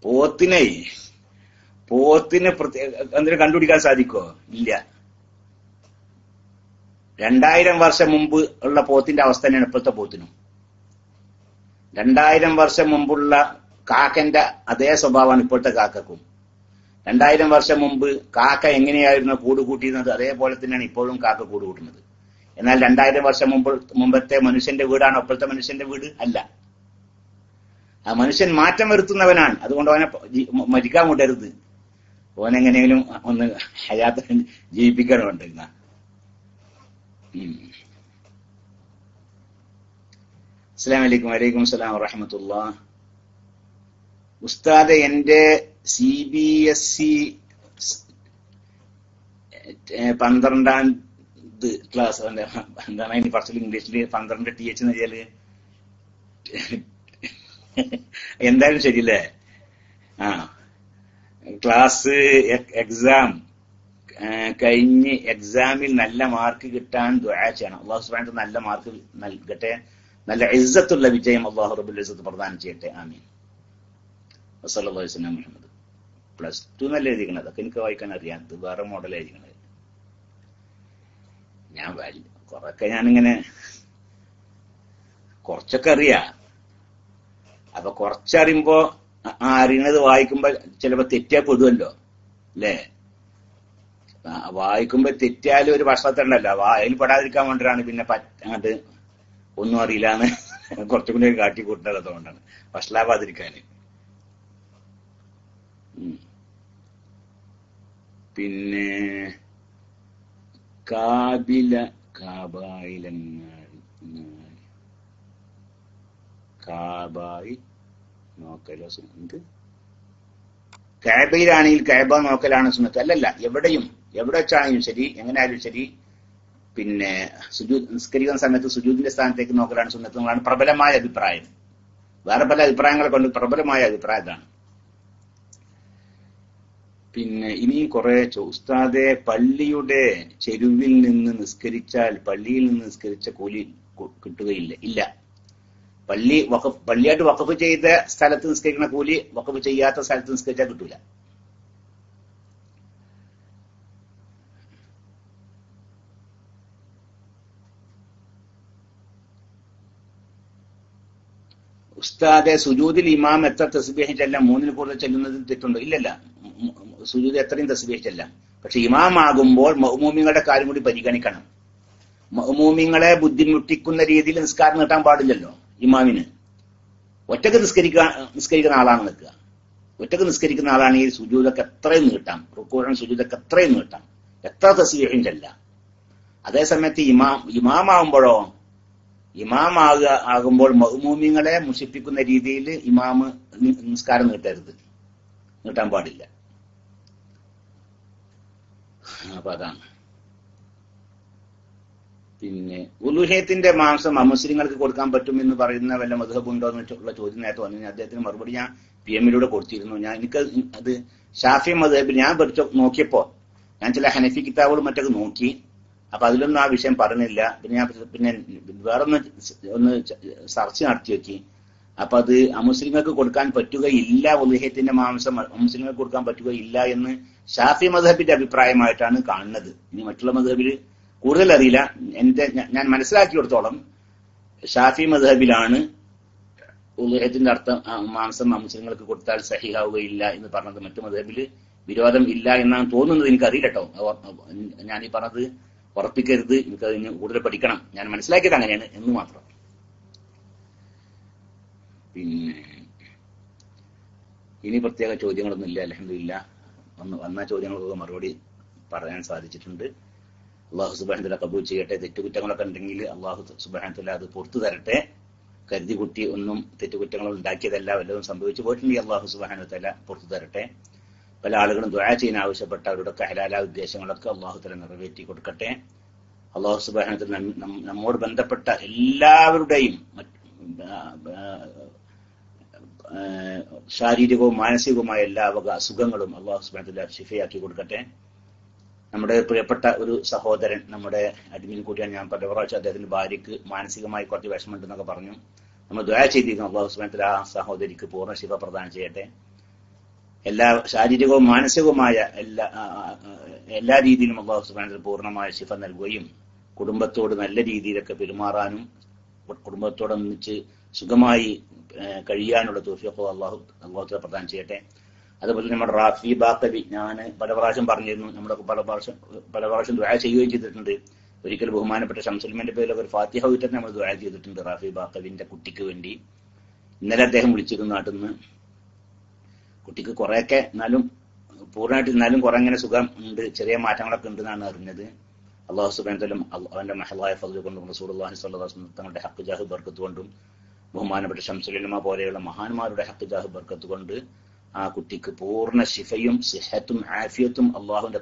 പോത്തിനെ പോത്തിനെ എന്തിനും കണ്ടുപിടിക്കാൻ സാധിക്കോ ഇല്ല. രണ്ടായിരം വർഷം മുമ്പ് ഉള്ള പോത്തിന്റെ അവസ്ഥ തന്നെയാണ് ഇപ്പോഴത്തെ പോത്തിനും. രണ്ടായിരം വർഷം മുമ്പുള്ള കാക്കന്റെ അതേ സ്വഭാവമാണ് ഇപ്പോഴത്തെ കാക്കക്കും. രണ്ടായിരം വർഷം മുമ്പ് കാക്ക എങ്ങനെയായിരുന്നു കൂട് കൂട്ടിയിരുന്നത്? അതേപോലെ തന്നെയാണ് ഇപ്പോഴും കാക്ക കൂട് കൂട്ടുന്നത്. എന്നാൽ രണ്ടായിരം വർഷം മുമ്പ് മുമ്പത്തെ മനുഷ്യന്റെ വീടാണ്? അപ്പോഴത്തെ മനുഷ്യന്റെ വീട് അല്ല. ആ മനുഷ്യൻ മാറ്റം വരുത്തുന്നവനാണ്. അതുകൊണ്ട് അവനെ മരിക്കാൻ വിടരുത്. ഓനെങ്ങനെയെങ്കിലും ഒന്ന് ഹയാത്ത് ജീവിപ്പിക്കണമുണ്ട് എന്നാ അസ്സാം വലൈക്കും വലൈക്കും സ്ലാം വറഹമത്തുള്ള ഉസ്താദ് എന്റെ സി ബി എസ് സി പന്ത്രണ്ടാം ക്ലാസ് എന്താണ് അതിന് ഫസ്റ്റ് ഇംഗ്ലീഷിൽ പന്ത്രണ്ട് ടി എച്ച് എന്ന് വെച്ചാൽ എന്തായാലും ശരിയല്ലേ? ആ. ക്ലാസ് എക്സാം കഴിഞ്ഞ് എക്സാമിൽ നല്ല മാർക്ക് കിട്ടാൻ ദുആ ചെയ്യണം. അള്ളാഹു സുബ്ഹാനഹു നല്ല മാർക്ക് നൽകട്ടെ. നല്ല ഇസ്സത്തുള്ള വിജയം അള്ളാഹു റബുൽ ഇസ്സത്ത് പ്രദാനം ചെയ്യട്ടെ. ആമീൻ. മുഹമ്മദ്. പ്ലസ് ടു നല്ല എഴുതിക്കണത്? അതൊക്കെ എനിക്ക് വായിക്കാൻ അറിയാം. ഇത് വേറെ മോഡൽ എഴുതിക്കണത്. ഞാൻ കുറെയൊക്കെ ഞാനിങ്ങനെ കുറച്ചൊക്കെ അറിയാ. അപ്പൊ കുറച്ചറിയുമ്പോ ആ അറിയണത് വായിക്കുമ്പോ ചിലപ്പോ തെറ്റിയാ പെടുമല്ലോ അല്ലേ വായിക്കുമ്പോ തെറ്റിയാലും ഒരു വർഷത്തുണ്ടല്ലോ വായിൽ പെടാതിരിക്കാൻ വേണ്ടിയാണ് പിന്നെ അങ്ങോട്ട് ഒന്നും അറിയില്ലാന്ന് കുറച്ചും കൂടി കാട്ടി കൂട്ടുന്നത് അതുകൊണ്ടാണ്. വഷളാവാതിരിക്കാൻ. പിന്നെ കാബില കാബായിലങ്ങാടി കാബായി നോക്കലോ സുനത്ത്. കാബയിലാണെങ്കിൽ കാബ നോക്കലാണ് സുനത്ത്. അല്ലല്ല എവിടെയും എവിടെ വെച്ചാണെങ്കിലും ശരി എങ്ങനെ ആയാലും ശരി പിന്നെ സുജൂദ് നിസ്കരിക്കുന്ന സമയത്ത് സുജൂദിന്റെ സ്ഥാനത്തേക്ക് നോക്കലാണ് സുന്നത്ത് പ്രബലമായ അഭിപ്രായം. വേറെ പല അഭിപ്രായങ്ങളെ കൊണ്ട് പ്രബലമായ അഭിപ്രായം ഇതാണ്. പിന്നെ ഇനി കുറെ ഉസ്താദെ പള്ളിയുടെ ചെരുവിൽ നിന്ന് നിസ്കരിച്ചാൽ പള്ളിയിൽ നിന്ന് നിസ്കരിച്ച കൂലി കിട്ടുകയില്ല ഇല്ല. പള്ളി വഖഫ് പള്ളിയായിട്ട് വഖഫ് ചെയ്ത സ്ഥലത്ത് നിസ്കരിക്കുന്ന കൂലി വഖഫ് ചെയ്യാത്ത സ്ഥലത്ത് നിസ്കരിച്ചാൽ കിട്ടൂല. ഉസ്താദെ സുജൂദിൽ ഇമാം എത്ര തസ്ബീഹ് ചെല്ലാം മൂന്നിന് കൂടുതൽ ചെല്ലുന്നതിൽ തെറ്റുണ്ടോ? ഇല്ലല്ല. സുജൂതി എത്രയും തസ്ബീഹ് ചെല്ലാം. പക്ഷെ ഇമാം ആകുമ്പോൾ മഹ്മൂമിങ്ങളുടെ കാര്യം കൂടി പരിഗണിക്കണം. മഹ്മൂമിങ്ങളെ ബുദ്ധിമുട്ടിക്കുന്ന രീതിയിൽ നിസ്കാരം നീട്ടാൻ പാടില്ലല്ലോ ഇമാമിന്. ഒറ്റയ്ക്ക് നിസ്കരിക്കാൻ നിസ്കരിക്കുന്ന ആളാണ് നിൽക്കുക. ഒറ്റയ്ക്ക് നിസ്കരിക്കുന്ന ആളാണ് ഈ സുജൂദൊക്കെ എത്രയും നീട്ടാം. റുക്കൂഴൻ സുജൂതൊക്കെ എത്രയും നീട്ടാം. എത്ര തസ്ബീഹും ചെല്ലാം. അതേസമയത്ത് ഇമാം ഇമാമാവുമ്പോഴോ ഇമാം ആകുക ആകുമ്പോൾ മഹ്മൂമിങ്ങളെ മുഷിപ്പിക്കുന്ന രീതിയിൽ ഇമാമ് നിസ്കാരം നീട്ടരുത്. നീട്ടാൻ പാടില്ല. അപ്പൊ അതാണ്. പിന്നെ ഉലുഹേത്തിന്റെ മാംസം അമുസ്ലിങ്ങൾക്ക് കൊടുക്കാൻ പറ്റും എന്ന് പറയുന്ന വല്ല മധുഹബുണ്ടോ എന്നുള്ള ചോദ്യം നേരത്തെ വന്നു. അദ്ദേഹത്തിന് മറുപടി ഞാൻ പി എമ്മിലൂടെ കൊടുത്തിരുന്നു. ഞാൻ എനിക്ക് അത് ഷാഫി മധുഹബിൽ ഞാൻ പഠിച്ച നോക്കിയപ്പോ ഞാൻ ചില ഹനഫി കിതാബുകൾ മറ്റൊക്കെ നോക്കി. അപ്പൊ അതിലൊന്നും ആ വിഷയം പറഞ്ഞില്ല. പിന്നെ ഞാൻ പിന്നെ വേറൊന്ന് ഒന്ന് സർച്ച് നടത്തി നോക്കി. അപ്പൊ അത് അമുസ്ലിങ്ങൾക്ക് കൊടുക്കാൻ പറ്റുകയില്ല ഉദ്ദേഹത്തിന്റെ മാംസം അമുസ്ലിങ്ങൾക്ക് കൊടുക്കാൻ പറ്റുകയില്ല എന്ന് ഷാഫി മധബിന്റെ അഭിപ്രായമായിട്ടാണ് കാണുന്നത്. ഇനി മറ്റുള്ള മധബിൽ കൂടുതൽ അറിയില്ല. എന്റെ ഞാൻ- മനസ്സിലാക്കി മനസ്സിലാക്കിയെടുത്തോളം ഷാഫി മധബിലാണ് ഉദ്ദേഹത്തിന്റെ അർത്ഥം മാംസം അമുസ്ലിങ്ങൾക്ക് കൊടുത്താൽ സഹിയാവുകയില്ല എന്ന് പറഞ്ഞത്. മറ്റു മധബിൽ വിരോധം ഇല്ല എന്നാണ് തോന്നുന്നത്. എനിക്ക് അറിയില്ല കേട്ടോ ഞാൻ ഈ പറഞ്ഞത് ഉറപ്പിക്കരുത് എനിക്ക് അതിന് കൂടുതൽ പഠിക്കണം. ഞാൻ മനസ്സിലാക്കിയത് അങ്ങനെയാണ് എന്ന് മാത്രം. പിന്നെ ഇനി പ്രത്യേക ചോദ്യങ്ങളൊന്നും ഇല്ല അലഹമില്ല വന്ന് വന്ന ചോദ്യങ്ങൾക്കൊക്കെ മറുപടി പറയാൻ സാധിച്ചിട്ടുണ്ട്. അള്ളാഹു സുബാനത്തില കബൂൽ ചെയ്യട്ടെ. തെറ്റുകുറ്റങ്ങളൊക്കെ ഉണ്ടെങ്കിൽ അള്ളാഹു സുബാനത്തില അത് പുറത്തു തരട്ടെ. കരുതി കുട്ടി ഒന്നും തെറ്റുകുറ്റങ്ങൾ ഉണ്ടാക്കിയതല്ല വല്ലതും സംഭവിച്ചു പോയിട്ടുണ്ടെങ്കിൽ അള്ളാഹു സുബാനത്തല പുറത്തു തരട്ടെ. പല ആളുകളും ദുആ ചെയ്യാൻ ആവശ്യപ്പെട്ട അവരുടെ ഹലാല ഉദ്ദേശങ്ങളൊക്കെ അള്ളാഹു തല നിറവേറ്റി കൊടുക്കട്ടെ. അള്ളാഹു സുബാനത്തിൽ നമ്മോട് ബന്ധപ്പെട്ട എല്ലാവരുടെയും ശാരീരികവും മാനസികവുമായ എല്ലാ വക അസുഖങ്ങളും അള്ളാഹു സുബാനത്തില ഷിഫയാക്കി കൊടുക്കട്ടെ. നമ്മുടെ പ്രിയപ്പെട്ട ഒരു സഹോദരൻ നമ്മുടെ അഡ്മിൻ കൂട്ടിയാണ് ഞാൻ പല പ്രാവശ്യം അദ്ദേഹത്തിന്റെ ഭാര്യയ്ക്ക് മാനസികമായി കുറച്ച് വിഷമമുണ്ടെന്നൊക്കെ പറഞ്ഞു. നമ്മൾ ദ്വയ ചെയ്തിരിക്കുന്നു. അള്ളാഹു സുബാനത്തിൽ ആ സഹോദരിക്ക് പൂർണ ശിവ പ്രദാനം ചെയ്യട്ടെ. എല്ലാ ശാരീരികവും മാനസികവുമായ എല്ലാ എല്ലാ രീതിയിലും അള്ളാഹു സുബാനത്തിൽ പൂർണമായ ശിഫ നൽകുകയും കുടുംബത്തോട് നല്ല രീതിയിലൊക്കെ പെരുമാറാനും കുടുംബത്തോടൊന്നിച്ച് സുഖമായി കഴിയാനുള്ള തോഫിയൊക്കെ അള്ളാഹു അള്ളാഹു പ്രദാനം ചെയ്യട്ടെ. അതുപോലെ നമ്മുടെ റാഫി ബാക്കബി ഞാൻ പല പ്രാവശ്യം പറഞ്ഞിരുന്നു നമ്മുടെ പല പ്രാവശ്യം പല പ്രാവശ്യം ദ്വായ ചെയ്യുകയും ചെയ്തിട്ടുണ്ട്. ഒരിക്കൽ ബഹുമാനപ്പെട്ട ഷംസുൽമന്റെ പേരിലൊക്കെ ഒരു ഫാത്തിഹ വിറ്റിട്ട് നമ്മൾ ദ്വായ ചെയ്തിട്ടുണ്ട് റാഫി ബാക്കബിന്റെ കുട്ടിക്ക് വേണ്ടി. ഇന്നലെ അദ്ദേഹം വിളിച്ചിരുന്നു നാട്ടിൽ നിന്ന് കുട്ടിക്ക് കുറെയൊക്കെ എന്നാലും പൂർണമായിട്ട് എന്നാലും കുറെ ഇങ്ങനെ സുഖം ഉണ്ട് ചെറിയ മാറ്റങ്ങളൊക്കെ ഉണ്ടെന്നാണ് അറിഞ്ഞത്. അള്ളാഹു സുബാനത്തലും അവന്റെ മഹലായ ഫضل കൊണ്ടും റസൂലുള്ളാഹി സ്വല്ലല്ലാഹു അലൈഹി വസല്ലം തങ്ങളുടെ ജാഹു ബർക്കത്ത് കൊണ്ടും ബഹുമാനപ്പെട്ട ഷംസുലിമ പോലെയുള്ള മഹാന്മാരുടെ ഹക്ക് ജാഹു ബർക്കത്ത് കൊണ്ട് ആ കുട്ടിക്ക് പൂർണ ശിഫയും സിഹത്തും ആഫിയത്തും അള്ളാഹുവിന്റെ